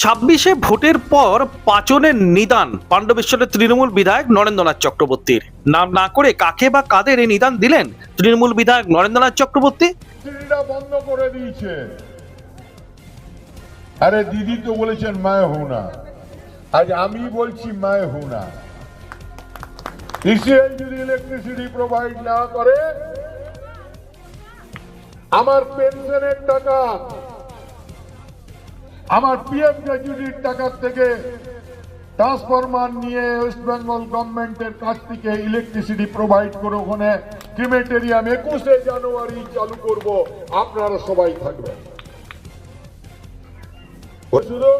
ছাব্বিশে ভোটের পর পাচনের নিদান। পাণ্ডবেশ্বরের তৃণমূল বিধায়ক নরেন্দ্রনাথ চক্রবর্তীর। নাম না করে কাকে বা কাদের এই নিদান দিলেন তৃণমূল বিধায়ক নরেন্দ্রনাথ চক্রবর্তী? বন্ধ করে দিয়েছে। আরে দিদি তো বলেছেন, মায় হো হুনা আজ আমি বলছি, মায় হুনা ইসিআই যদি ইলেকট্রিসিটি প্রোভাইড না করে, আমার পেনশনের টাকা আমার পিএফ গ্র্যাচুইটির টাকার থেকে ট্রান্সফরমার নিয়ে ওয়েস্ট বেঙ্গল গভর্নমেন্টের কাছ থেকে ইলেকট্রিসিটি প্রোভাইড করে ওখানে ক্রিমেটেরিয়াম একুশে জানুয়ারি চালু করব। আপনারা সবাই থাকবেন। শুধু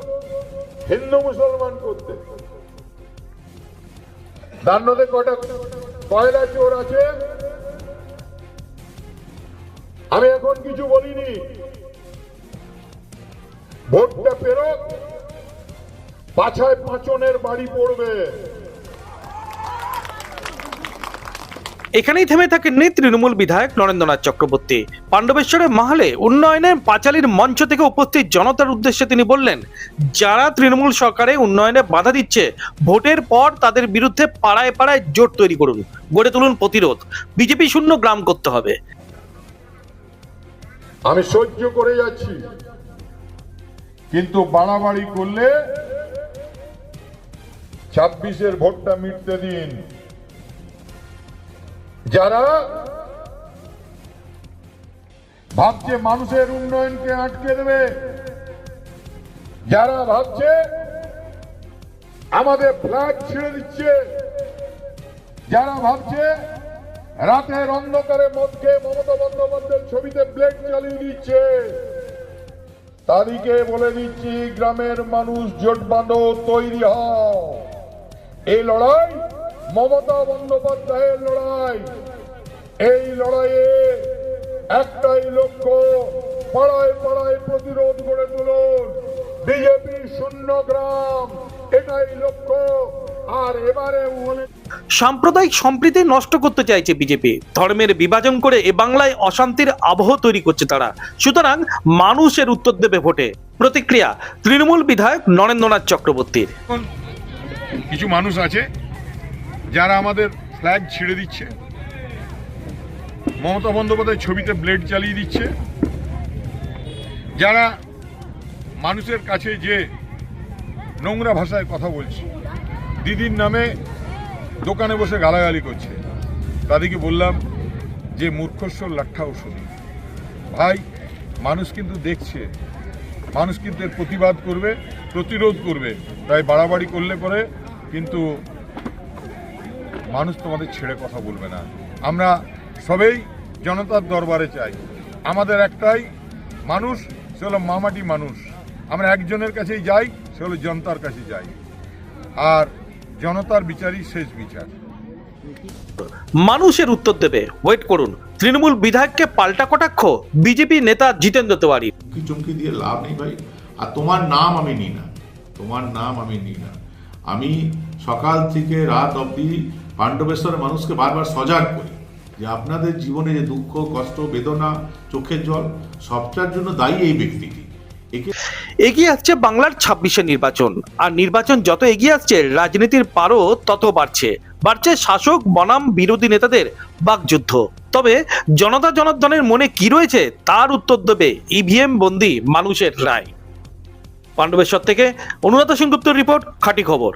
হিন্দু মুসলমান করতে। দান্নতে কটা কয়লা চোর আছে? আমি এখন কিছু বলিনি। ভোটটা ফেরত। পাছায় পাঁচনের বাড়ি পড়বে। এখানেই থেমে থাকেননি তৃণমূল বিধায়ক নরেন্দ্রনাথ চক্রবর্তী। পাণ্ডবেশ্বরের মাহালে উন্নয়নের পাঁচালির মঞ্চ থেকে উপস্থিত জনতার উদ্দেশ্যে তিনি বললেন যারা তৃণমূল সরকারে উন্নয়নে বাধা দিচ্ছে ভোটের পর তাদের বিরুদ্ধে পাড়ায় পাড়ায় জোট তৈরি করুন। গড়ে তুলুন প্রতিরোধ। বিজেপি শূন্য গ্রাম করতে হবে। আমি সহ্য করে যাচ্ছি। কিন্তু বাড়াবাড়ি করলে ছাব্বিশের ভোটটা মিটতে দিন। যারা ভাবছে মানুষের উন্নয়নকে আটকে দেবে, যারা ভাবছে আমাদের ফ্ল্যাগ ছিঁড়ে দিচ্ছে, যারা ভাবছে রাতের অন্ধকারে মধ্যে মমতা বন্দ্যোপাধ্যায়ের ছবিতে ব্লেড চালিয়ে দিচ্ছে। তাদেরকে বলে দিচ্ছি, গ্রামের মানুষ জোট বাঁধো, তৈরি হও। এই লড়াই মমতা বন্দ্যোপাধ্যায়ের লড়াই। এই লড়াইয়ে একটাই লক্ষ্য, পাড়ায় পাড়ায় প্রতিরোধ গড়ে তুলুন। বিজেপি শূন্য গ্রাম, এটাই লক্ষ্য। আর এবারে সাম্প্রদায়িক সম্প্রীতি নষ্ট করতে চাইছে বিজেপি। ধর্মের বিভাজন করে এ বাংলায় অশান্তির আবহ তৈরি করছে তারা। সুতরাং মানুষের উত্তর দেবে ভোটে। প্রতিক্রিয়া তৃণমূল বিধায়ক নরেন্দ্রনাথ চক্রবর্তীর। কিছু মানুষ আছে যারা আমাদের ফ্ল্যাগ ছিঁড়ে দিচ্ছে। মমতা বন্দ্যোপাধ্যায় ছবিতে ব্লেড চালিয়ে দিচ্ছে। যারা মানুষের কাছে যে নোংরা ভাষায় কথা বলছে। দিদির নামে দোকানে বসে গালাগালি করছে। তাদেরকে বললাম যে মূর্খস্বর লাঠাও শুনি ভাই, মানুষ কিন্তু দেখছে। মানুষ কিন্তু এর প্রতিবাদ করবে, প্রতিরোধ করবে। তাই বাড়াবাড়ি করলে পরে কিন্তু মানুষ তোমাদের ছেড়ে কথা বলবে না। আমরা সবেই জনতার দরবারে চাই। আমাদের একটাই মানুষ, সে হলো মামাটি মানুষ। আমরা একজনের কাছেই যাই, সে হলো জনতার কাছে যাই। আর জনতার বিচারই শেষ বিচার। মানুষের উত্তর দেবে। ওয়েট করুন। তৃণমূল বিধায়ককে পাল্টা কটাক্ষ? বিজেপি নেতা জিতেন্দ্র তেওয়ারি। চুমকি চুমকি দিয়ে লাভ নেই ভাই? আর তোমার নাম আমি নিই না। তোমার নাম আমি নিই না। আমি সকাল থেকে রাত অবধি পাণ্ডবেশ্বরের মানুষকে বারবার সজাগ করি যে আপনাদের জীবনে যে দুঃখ কষ্ট বেদনা চোখের জল সবটার জন্য দায়ী এই ব্যক্তিটি। এগিয়ে আসছে বাংলার ছাব্বিশে নির্বাচন। আর নির্বাচন যত এগিয়ে আসছে, রাজনীতির পারও তত বাড়ছে। বাড়ছে শাসক, বনাম, বিরোধী নেতাদের বাকযুদ্ধ। তবে জনতা জনার্দনের মনে কি রয়েছে, তার উত্তর দেবে ইভিএম বন্দি মানুষের রায়। পাণ্ডবেশ্বর থেকে, অনুরাধা সেনগুপ্তর রিপোর্ট, খাঁটি খবর।